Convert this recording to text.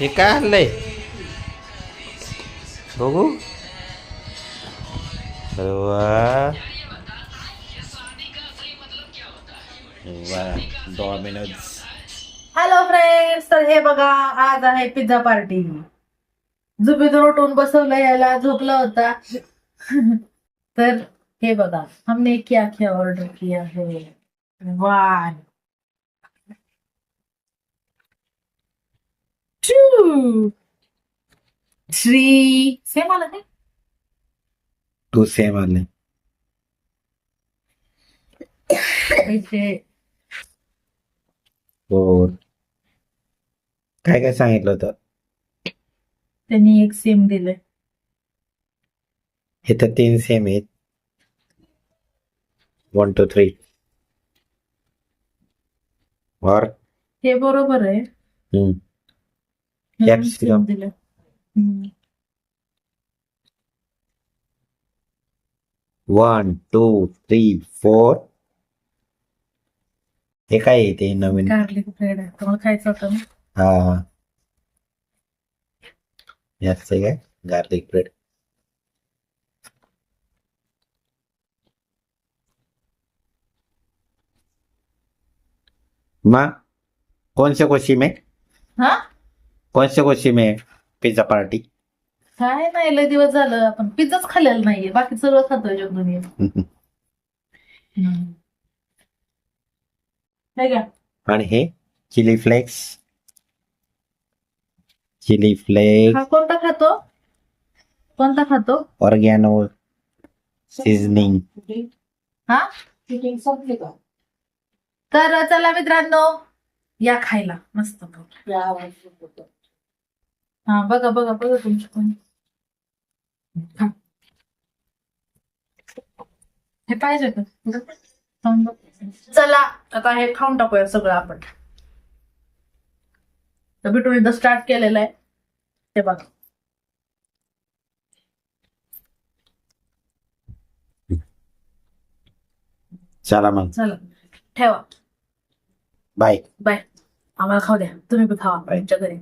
हे काय आणलंय बघू वा डॉमिनोज हॅलो फ्रेंड्स तर हे बघा आज आहे पिझ्झा पार्टी झोपेतून उठून बसवलं याला झोपला होता. तर हे बघा हमने क्या क्या ऑर्डर किया है? One two three. सेम आलं काय? तू सेम आले फोर काय काय सांगितलं होतं? त्यांनी एक सेम दिलंय. इथं तीन सेम आहेत. वन टू थ्री और हे बरोबर आहे. हम्म. हम्म. वन टू थ्री फोर हे काय आहे ते नवीन? गार्लिक ब्रेड आहे. तुम्हाला खायचं होतं ना? हा. याच काय? गार्लिक ब्रेड मग कौन से खुशी में हा? कौन से खुशी में पिज्जा पार्टी काय नाही लय दिवस झालं. आपण पिझ्झाच खाल्लेला नाहीये. बाकी सगळं खातोय जग दुनिया का आणि हे चिली फ्लेक्स. Chilli flakes. कोणता खातो? कोणता खातो? ऑर्गॅनो सीझनिंग हा? तर चला मित्रांनो या खायला. मस्त. हा बघा बघा बघा तुमची कोणी. खा. हे पाहिजे का? खाऊन बघ. चला आता हे खाऊन टाकूया सगळं आपण. तर बिटून एकदा स्टार्ट केलेलं आहे. ते बघा. चला मग. चला. ठेवा. बाय बाय आम्हाला खाऊ द्या. तुम्ही बी खावा. बाय. तुमच्या घरी.